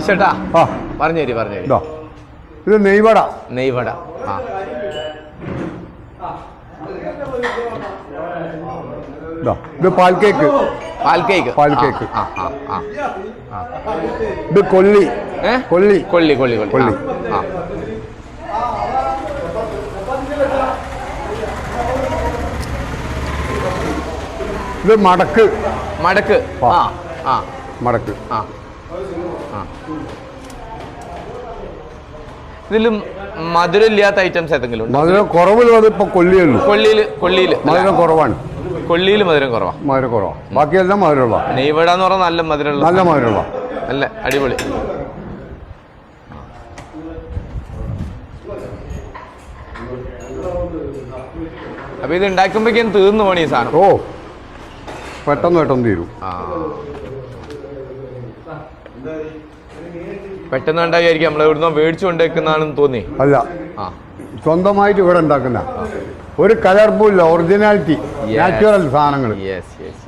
ഇഷ്ടട്ടാ ആ. പറഞ്ഞു തരി പറഞ്ഞു തരി. ഇതാ. ഇത് നെയ്വട. നെയ്വട ആ. ഇതാ. ഇത് പാൽ കേക്ക്. പാൽ കേക്ക്. പാൽ കേക്ക്. ആ ആ ആ ആ. ഇത് കൊള്ളി. ഏ? കൊള്ളി. കൊള്ളി കൊള്ളി കൊള്ളി. കൊള്ളി. ആ, ആ. ഇത് മടക്ക്. മടക്ക്. ആ. ആ. മടക്ക്. ആ. ഇതിലും മധുരം ഇല്ലാത്ത ഐറ്റംസ് ഏതെങ്കിലും മധുരം കുറവുള്ളത് ഇപ്പൊ കൊള്ളിയുള്ളൂ കൊള്ളിയിൽ കൊള്ളിയിൽ മധുരം കുറവാണ്. കൊള്ളിയിൽ മധുരം കുറവാ. മധുരം കുറവാണ് ബാക്കിയെല്ലാം മധുരമുള്ള. നെയ്വട എന്ന് പറഞ്ഞാൽ നല്ല മധുരമുള്ള. നല്ല മധുരമുള്ള. അല്ല അടിപൊളി. അപ്പൊ ഇത് ഉണ്ടാക്കുമ്പോഴേക്കും തീർന്നു പോണി സാധനം. ഓ പെട്ടെന്ന് പെട്ടെന്ന് തീരും. ആ. പെട്ടെന്ന് ഉണ്ടായിരിക്കും നമ്മൾ ഇവിടുന്ന് മേടിച്ചു കൊണ്ടേക്കുന്നതാണെന്ന് തോന്നി. അല്ല. സ്വന്തമായിട്ട് ഇവിടെ ഉണ്ടാക്കുന്ന ഒരു കലർപ്പുമില്ല ഒറിജിനാലിറ്റി. നാച്ചുറൽ സാധനങ്ങൾ യെസ് യെസ്